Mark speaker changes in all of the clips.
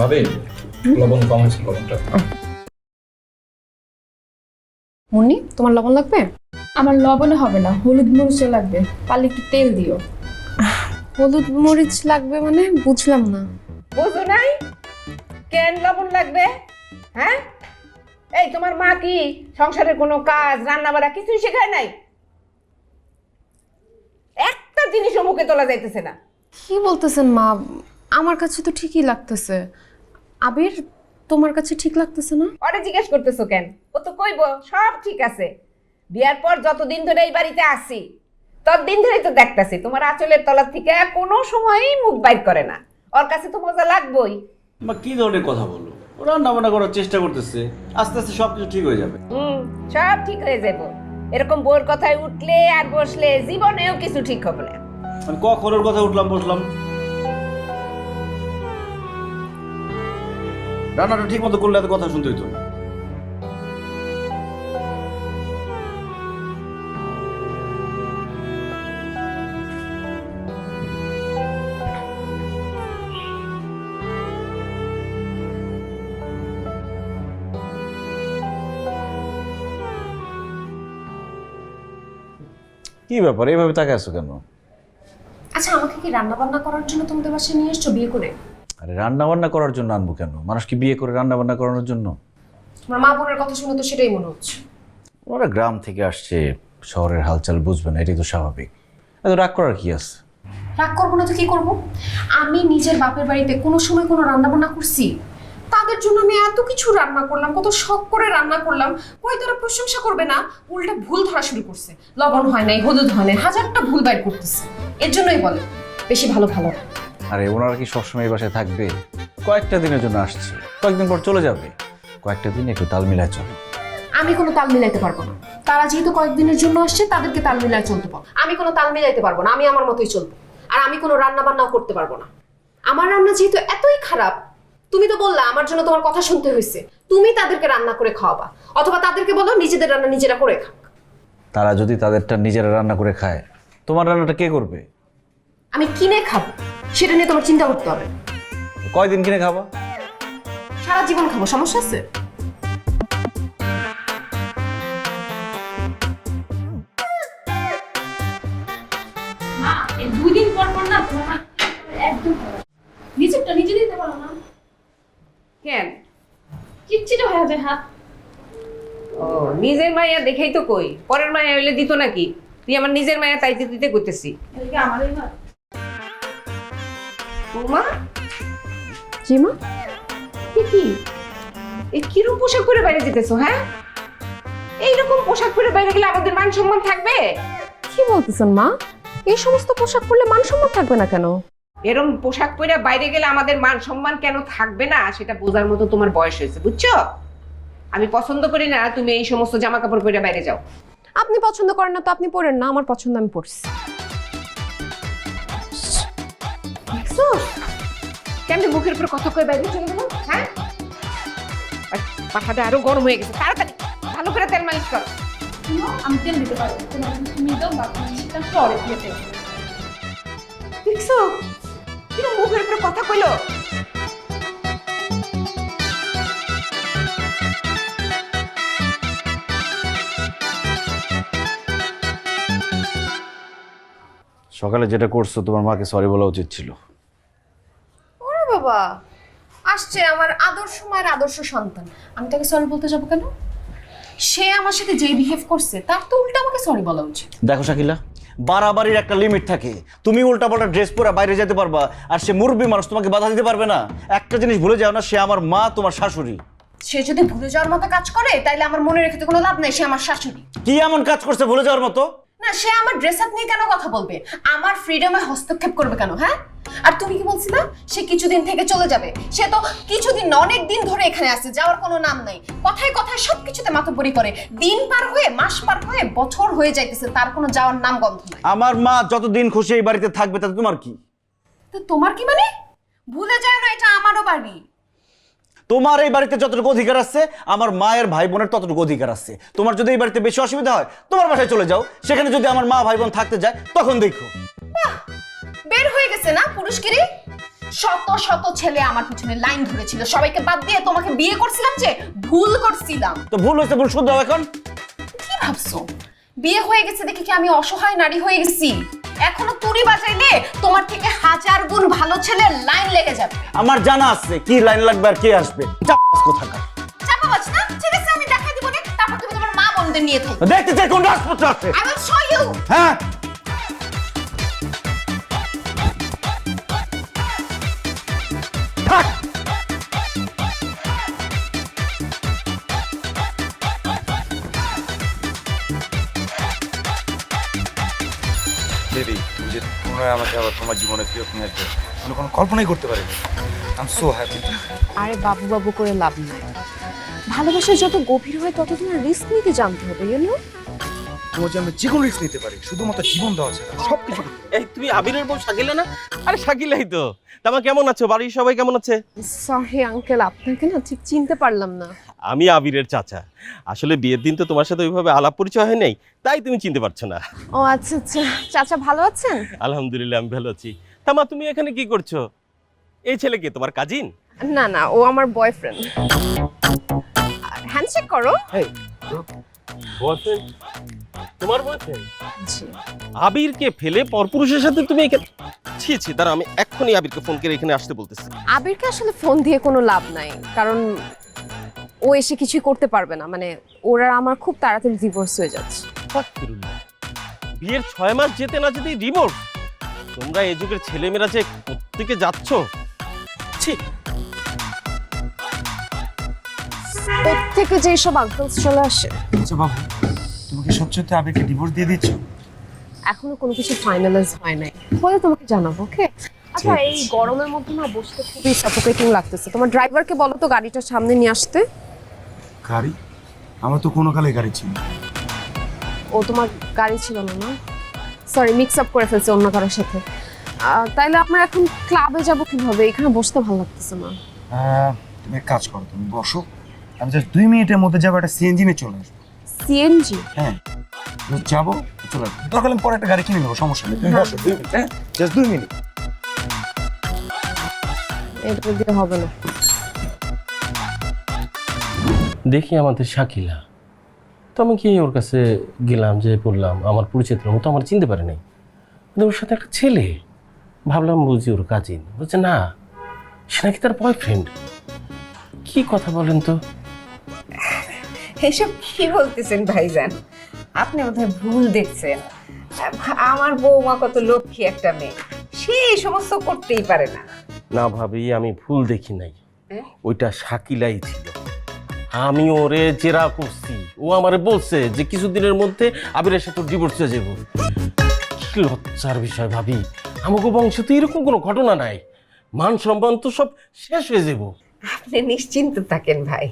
Speaker 1: ভাবি লবণ কম হয়েছে লবণটা
Speaker 2: মুন্নি তোমার লবণ লাগবে?
Speaker 3: আমার লবণে হবে না হলুদ মরিচও লাগবে পারলে একটু তেল দিও।
Speaker 2: হলুদ মরিচ লাগবে মানে? বুঝলাম না।
Speaker 4: বুঝো নাই? কেন লবণ লাগবে? হ্যাঁ? এই তোমার মা কি সংসারের কোনো কাজ রান্না বাড়া কিছুই শেখায় নাই? একটা জিনিসও মুখে তোলা যাইতেছে না।
Speaker 2: কি বলতেছেন মা? আমার কাছে তো ঠিকই লাগতেছে। আবির তোমার কাছে ঠিক লাগতেছে না?
Speaker 4: ওরে জিজ্ঞেস করতেছো কেন? ও তো কইব সব ঠিক আছে। বিয়ার পর যতদিন ধরে এই বাড়িতে আসি ততদিন ধরেই তো দেখতাছি তোমার আঁচলের তলার থেকে কোনো সময়ই মুখ বাইর করে না। ওর কাছে তো মজা লাগবেই।
Speaker 5: বা কি ধরনের কথা বলো ও রান্না বান্না করার চেষ্টা করতেছে আস্তে আস্তে সব কিছু ঠিক হয়ে যাবে।
Speaker 4: হুম সব ঠিক হয়ে যাব। এরকম বোর কথায় উঠলে আর বসলে জীবনেও কিছু ঠিক হবে না।
Speaker 5: আমি কখন ওর কথা উঠলাম বসলাম। রান্নাটা ঠিক মতো করলে এত কথা শুনতে হইতো
Speaker 6: কি ব্যাপার? এইভাবে তাকে আছো কেন?
Speaker 2: আচ্ছা আমাকে কি রান্না বান্না করার জন্য তোমাদের বাসায় নিয়ে এসছো বিয়ে করে?
Speaker 6: আরে রান্না বান্না করার জন্য আনব কেন? মানুষ কি বিয়ে করে রান্না বান্না করানোর জন্য?
Speaker 2: তোমার মা বোনের কথা শুনে তো সেটাই মনে হচ্ছে।
Speaker 6: ওরা গ্রাম থেকে আসছে শহরের হালচাল বুঝবে না এটাই তো স্বাভাবিক। এত রাগ করার কি আছে?
Speaker 2: রাগ করব না তো কি করব? আমি নিজের বাপের বাড়িতে কোনো সময় কোনো রান্না বান্না করছি। তাদের জন্য আমি এত কিছু রান্না করলাম কত শখ করে রান্না করলাম কই তারা প্রশংসা করবে না? উল্টা ভুল ধরা শুরু করছে। লবণ হয় নাই হলুদ হয় নাই হাজারটা ভুল বাইর করতেছে। এর জন্যই বলে বেশি ভালো ভালো।
Speaker 6: আরে ওনারা কি সবসময় এই বাসায় থাকবে? কয়েকটা দিনের জন্য আসছে। কয়েকদিন পর চলে যাবে। কয়েকটা দিন একটু তাল মিলায় চলো।
Speaker 2: আমি কোনো তাল মিলাইতে পারব না। তারা যেহেতু কয়েকদিনের জন্য আসছে তাদেরকে তাল মিলায় চলতে পারব। আমি কোনো তাল মিলাইতে পারব না আমি আমার মতোই চলবো। আর আমি কোনো রান্না বান্নাও করতে পারব না। আমার রান্না যেহেতু এতই খারাপ তুমি তো বললা আমার জন্য তোমার কথা শুনতে হয়েছে তুমি তাদেরকে রান্না করে খাওয়াবা অথবা তাদেরকে বলো নিজেদের রান্না নিজেরা করে খাক।
Speaker 6: তারা যদি তাদেরটা নিজেরা রান্না করে খায় তোমার রান্নাটা কে করবে?
Speaker 2: আমি কিনে খাব সেটা নিয়ে তোমার চিন্তা করতে হবে
Speaker 6: কয়দিন কিনে খাবা?
Speaker 2: সারা জীবন খাব সমস্যা আছে?
Speaker 3: মা এই দুই দিন পর পর না একদম নিজেরটা নিজে দিতে পারো না।
Speaker 4: কেন?
Speaker 3: চিটচিটে হয়ে যায় হাত।
Speaker 4: ও নিজের মায়া দেখেই তো কই। পরের মায়া হইলে দিত নাকি? তুই আমার নিজের মায়া তাইতে দিতে করতেছি
Speaker 2: জি মা
Speaker 4: এ কি? এই কীরকম পোশাক পরে বাইরে যেতেছো হ্যাঁ? এইরকম পোশাক পরে বাইরে গেলে আমাদের মান সম্মান থাকবে?
Speaker 2: কি বলতেছেন মা? এই সমস্ত পোশাক পরলে মান সম্মান থাকবে না কেন?
Speaker 4: এরকম পোশাক পরে বাইরে গেলে আমাদের মান সম্মান কেন থাকবে না সেটা বোঝার মতো তোমার বয়স হয়েছে বুঝছ? আমি পছন্দ করি না তুমি এই সমস্ত জামা কাপড় পরে বাইরে যাও।
Speaker 2: আপনি পছন্দ করেন না তো আপনি পরেন না আমার পছন্দ আমি পড়ছি
Speaker 4: দেখছ কেমনি মুখের উপর কথা কয়ে বাইরে চলে গেল? হ্যাঁ? আর আরও গরম হয়ে গেছে তাড়াতাড়ি ভালো করে তেল মালিশ করো।
Speaker 3: আমি তেল দিতে পারব তুমি দাও বাকি সেটা পরে দিয়ে দেবো
Speaker 4: দেখছ? মুখের উপর কথা কইলো?
Speaker 6: সকালে যেটা করছ তোমার মাকে সরি বলা উচিত ছিল।
Speaker 2: বাবা। আসছে আমার আদর্শ মায়ের আদর্শ সন্তান। আমি তাকে সরি বলতে যাব কেন? সে আমার সাথে যে বিহেভ করছে তার তো উল্টা আমাকে সরি বলা উচিত।
Speaker 6: দেখো শাকিলা বাড়াবাড়ির একটা লিমিট থাকে। তুমি উল্টাপাল্টা ড্রেস পরে বাইরে যেতে পারবা আর সে মুরব্বী মানুষ তোমাকে বাধা দিতে পারবে না। একটা জিনিস ভুলে যাও না সে আমার মা তোমার শাশুড়ি।
Speaker 2: সে যদি ভুলে যাওয়ার মতো কাজ করে তাইলে আমার মনে রেখে তো কোনো লাভ নেই সে আমার শাশুড়ি।
Speaker 6: কি এমন কাজ করছে ভুলে যাওয়ার মতো?
Speaker 2: না সে আমার ড্রেস আপ নিয়ে কেন কথা বলবে? আমার ফ্রিডমে হস্তক্ষেপ করবে কেন হ্যাঁ? আর তুমি কি বলছিলা? সে কিছুদিন থেকে চলে যাবে। সে তো কিছুদিন অনেক দিন ধরে এখানে আছে যাওয়ার কোনো নাম নাই। কথায় কথায় সবকিছুতে মাতব্বরি করে। দিন পার হয়ে মাস পার হয়ে বছর হয়ে যাইতেছে তার কোনো যাওয়ার নাম গন্ধ নাই।
Speaker 6: আমার মা যতদিন খুশি এই বাড়িতে থাকবে তাতে তোমার কি?
Speaker 2: তো তোমার কি মানে? ভুলে যায় না এটা আমারও বাড়ি।
Speaker 6: তোমার এই বাড়িতে যতটুকু অধিকার আছে আমার মায়ের ভাই বোনের ততটুকু অধিকার আছে। তোমার যদি এই বাড়িতে বেশি অসুবিধা হয় তোমার বাসায় চলে যাও। সেখানে যদি আমার মা ভাই বোন থাকতে যায় তখন দেখো।
Speaker 2: বের হয়ে গেছে না পুরুষগিরি? শত শত ছেলে আমার পিছনে লাইন ধরেছিল। সবাইকে বাদ দিয়ে তোমাকে বিয়ে করছিলাম যে ভুল করছিলাম।
Speaker 6: তো ভুল হয়েছে ভুল শুদ্ধ এখন।
Speaker 2: কি ভাবছ? বিয়ে হয়ে গেছে দেখে কি আমি অসহায় নারী হয়ে গেছি? এখনও তুরি বাজাইলে তোমার থেকে হাজার গুণ ভালো ছেলের লাইন লেগে যাবে।
Speaker 6: আমার জানা আছে কি লাইন লাগবে আর কে আসবে? চাপাস কোথাকার?
Speaker 2: চাপা বাজ না? ঠিক আছে আমি দেখাই দিব তারপর তুমি তোমার মা বোনদের নিয়ে থাকো।
Speaker 6: দেখতে চাই কোন রাজপুত্র আছে।
Speaker 2: আই উইল শো ইউ
Speaker 6: হ্যাঁ।
Speaker 7: যে পুনরায় আমাকে আবার তোমার জীবনে ফেরত নিয়ে আসবে। আমি কোনো কল্পনাই করতে পারিনি। আই সো হ্যাপি
Speaker 2: আরে বাবু বাবু করে লাভ নাই। ভালোবাসা যত গভীর হয় তত তোমার রিস্ক নিতে জানতে হবে ইউ নো
Speaker 7: তোমার জন্য যে কোনো রিস্ক নিতে পারি শুধুমাত্র জীবন দেওয়া ছাড়া। সব কিছু
Speaker 8: এই তুমি আবিরের বউ শাকিলা না? আরে শাকিলাই তো। তোমার কেমন আছো? বাড়ির সবাই কেমন আছে?
Speaker 2: সরি আঙ্কেল আপনাকে না ঠিক চিনতে পারলাম না।
Speaker 8: আমি আবিরের চাচা। আসলে বিয়ের দিন তো তোমার সাথে ওইভাবে আলাপ পরিচয় হয় নাই তাই তুমি চিনতে পারছ না।
Speaker 2: ও আচ্ছা আচ্ছা। চাচা ভালো আছেন?
Speaker 8: আলহামদুলিল্লাহ আমি ভালো আছি। তামা তুমি এখানে কি করছ? এই ছেলে কি তোমার কাজিন
Speaker 2: না না ও আমার বয়ফ্রেন্ড হ্যান্ডশেক করো।
Speaker 8: বয়ফ্রেন্ড তোমার বয়ফ্রেন্ড আবিরকে ফেলে পরপুরুষের সাথে তুমি এখানে ছি ছি দাঁড়া আমি এক্ষুনি আবিরকে ফোন করে এখানে আসতে বলতেছি।
Speaker 2: আবিরকে আসলে ফোন দিয়ে কোনো লাভ নাই কারণ ও এসে কিছুই করতে পারবে না। মানে ওরা আমার খুব তাড়াতাড়ি ডিভোর্স হয়ে যাচ্ছে।
Speaker 8: বিয়ের ছয় মাস যেতে না যেতেই ডিভোর্স তোমরা এই যুগের ছেলেমেয়েরা যে কোত্থেকে যাচ্ছ? ছি।
Speaker 2: থেকে যে সব আঙ্কেলস চলে আসে?
Speaker 7: আচ্ছা বাবু তুমি কি সত্যি সত্যি ডিভোর্স দিয়ে দিচ্ছ?
Speaker 2: এখনও কোনো কিছু ফাইনালাইজ হয় নাই। পরে তোমাকে জানাব ওকে আচ্ছা এই গরমের মধ্যে না বসতে খুবই সাফোকেটিং লাগতেছে। তোমার ড্রাইভারকে বলো তো গাড়িটা সামনে নিয়ে আসতে।
Speaker 7: গাড়ি? আমার তো কোনো কালে গাড়ি ছিল।
Speaker 2: ও তোমার গাড়ি ছিল না না? সরি মিক্স আপ করে ফেলছে অন্য কারোর সাথে। আহ, তাইলে আমরা এখন ক্লাবে যাব কীভাবে? এখানে বসতে ভালো লাগতেছে না।
Speaker 7: তুমি এক কাজ করো তুমি বসো। আমি জাস্ট দুই মিনিটের মধ্যে যাব একটা সিএনজি নিয়ে চলে আসব।
Speaker 2: সিএনজি
Speaker 7: হ্যাঁ। Just যাব চলে আসব। দরকার হলে আমি পরে একটা গাড়ি কিনে নেব সমস্যা নেই। তুমি বসো দুই মিনিট হ্যাঁ? জাস্ট দুই মিনিট।
Speaker 2: এটা দিয়ে হবে না।
Speaker 8: দেখি আমাদের শাকিলা। তো আমি কি ওর কাছে গেলাম যে বললাম আমার পরিচিতের তো আমার চিনতে পারে নাই। ওর সাথে একটা ছেলে? ভাবলাম বুঝি ওর কাজিন বলছে না সে নাকি তার বয়ফ্রেন্ড কি কথা বলেন তো?
Speaker 4: এসব কি বলতেছেন ভাইজান? আপনি বোধহয় ভুল দেখছেন। আমার বৌমা কত লক্ষ্মী একটা মেয়ে সে এই সমস্ত করতেই পারে না।
Speaker 8: না ভাবি আমি ভুল দেখি নাই।
Speaker 4: হ্যাঁ?
Speaker 8: ওইটা শাকিলাই ছিল। আমি ওরে জেরা করছি। ও আমারে বলছে যে কিছুদিনের মধ্যে আবিরের সাথে ডিভোর্স হয়ে যাব। কি লজ্জার বিষয় ভাবি। আমাকে বংশে তো এরকম কোনো ঘটনা নাই। মান সম্মান তো সব শেষ হয়ে যাব।
Speaker 4: আপনি নিশ্চিন্ত থাকেন ভাই।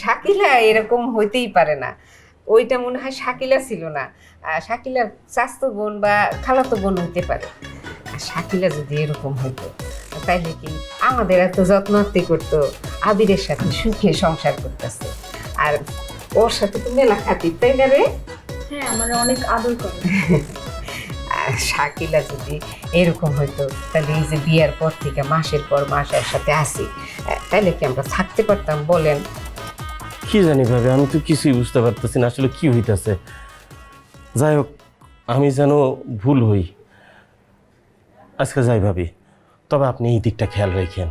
Speaker 4: শাকিলা এরকম হইতেই পারে না। ওইটা মনে হয় শাকিলা ছিল না। শাকিলার চাস্তো বোন বা খালাতো বোন হইতে পারে। শাকিলা যদি এরকম হইতো। তাইলে কি আমাদের এত যত্নআত্তি করতো আবিরের সাথে সুখে সংসার করতেছে। আর ওর সাথে তো মেলা খাতির তাই না রে?
Speaker 3: হ্যাঁ আমার অনেক আদর করে।
Speaker 4: আর শাকিলা যদি এরকম হইতো তাহলে এই যে বিয়ের পর থেকে মাসের পর মাস একসাথে আসি তাহলে কি আমরা থাকতে পারতাম বলেন?
Speaker 8: কি জানি ভাবে আমি তো কিছুই বুঝতে পারতেছি না আসলে কি হইতাছে। যাই হোক আমি যেন ভুল হই। আজকে যাই ভাবি। তবে আপনি এই দিকটা খেয়াল রাখেন।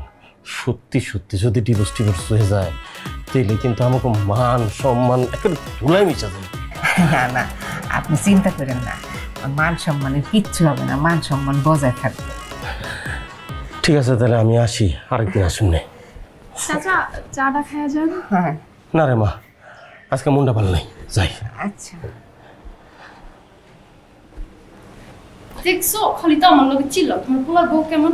Speaker 8: সত্যি সত্যি যদি ডিভোর্স টিভোর্স হয়ে যায় তাহলে কিন্তু আমাকে মান সম্মান একটা ধুলাই মিশা যায়
Speaker 4: না না আপনি চিন্তা করেন না। মান সম্মানের কিচ্ছু হবে না। মান সম্মান বজায় থাকবে।
Speaker 8: ঠিক আছে তাহলে আমি আসি। আরেকদিন আসুন নে।
Speaker 3: চাচা চাটা খাওয়া যান।
Speaker 4: হ্যাঁ।
Speaker 8: না রে মা আজকে মনটা ভালো নাই। যাই।
Speaker 4: আচ্ছা।
Speaker 3: দেখছ খালি তো আমার লোক ছিল তোমার পোলার বউ কেমন?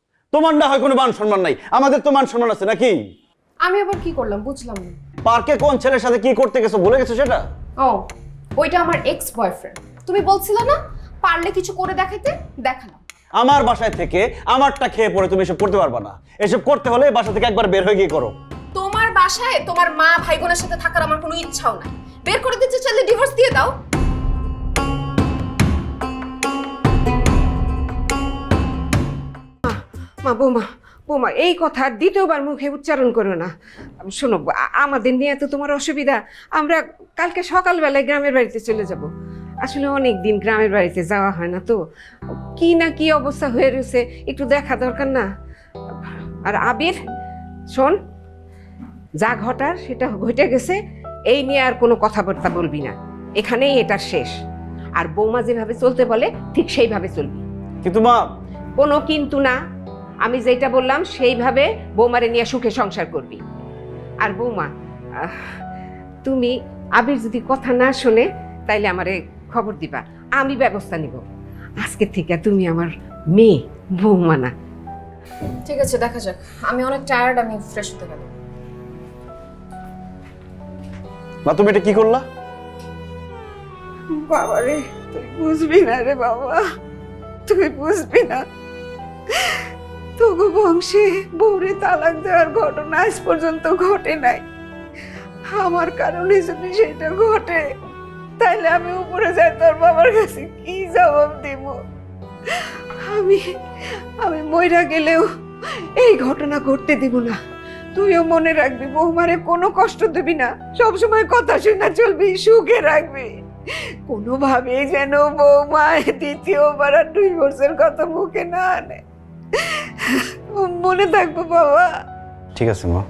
Speaker 6: তোমার না হয় কোনো মান সম্মান নাই। আমাদের তো মান সম্মান আছে নাকি?
Speaker 2: আমি আবার কি করলাম বুঝলাম না।
Speaker 6: পার্কে কোন ছেলের সাথে কি করতে গেছো ভুলে গেছো সেটা?
Speaker 2: ও ওইটা আমার এক্স বয়ফ্রেন্ড তুমি বলছিলে না পারলে কিছু করে দেখাইতে? দেখালাম।
Speaker 6: আমার বাসায় থেকে আমারটা খেয়ে পড়ে তুমি এসব করতে পারবে না। এসব করতে হলে বাসা থেকে একবার বের হয়ে গিয়ে করো।
Speaker 2: তোমার বাসায় তোমার মা ভাই বোনের সাথে থাকার আমার কোনো ইচ্ছাও নাই। বের করে দিতে চাইলে ডিভোর্স দিয়ে দাও।
Speaker 4: মা বৌমা বৌমা এই কথা দ্বিতীয়বার মুখে উচ্চারণ করো না। শোনো আমাদের নিয়ে তো তোমার অসুবিধা আমরা কালকে সকালবেলায় গ্রামের বাড়িতে চলে যাব। আসলে অনেক দিন গ্রামের বাড়িতে যাওয়া হয় না তো। কি না কি অবস্থা হয়ে রয়েছে একটু দেখা দরকার না। আর আবির শোন যা ঘটার সেটা ঘটে গেছে এই নিয়ে আর কোনো কথাবার্তা বলবি না। এখানেই এটা শেষ। আর বৌমা যেভাবে চলতে বলে ঠিক সেইভাবে চলবি।
Speaker 6: কিন্তু মা
Speaker 4: কোনো কিন্তু না। আমি যেটা বললাম সেইভাবে বৌমারে নিয়ে সুখে সংসার করবি। আর বৌমা আহ, তুমি আবির যদি কথা না শোনে তাইলে আমারে খবর দিবা। আমি ব্যবস্থা নিব। আজকে থেকে তুমি আমার মেয়ে বৌমা না।
Speaker 2: ঠিক আছে দেখা যাক। আমি অনেক টায়ার্ড আমি ফ্রেশ হতে গেলাম
Speaker 6: মা তুমি এটা কি করলা?
Speaker 4: বাবা রে তুই বুঝবি না রে বাবা। তুই বুঝবি না। তবু বংশে বউরে তালাক দেওয়ার ঘটনা আজ পর্যন্ত ঘটে নাই। আমার কারণে যদি সেটা ঘটে, তাহলে আমি উপরে যাই, তোর বাবার কাছে কি জবাব দেব? আমি আমি মইরা গেলেও এই ঘটনা ঘটতে দিব না। তুইও মনে রাখবি, বৌমারে কোনো কষ্ট দিবি না। সবসময় কথা শুনে চলবি, সুখে রাখবি। কোনোভাবে যেন বৌমা দ্বিতীয়বার আর দুই বছর কথা মুখে না আনে। মনে থাকব বাবা।
Speaker 6: ঠিক আছে মা।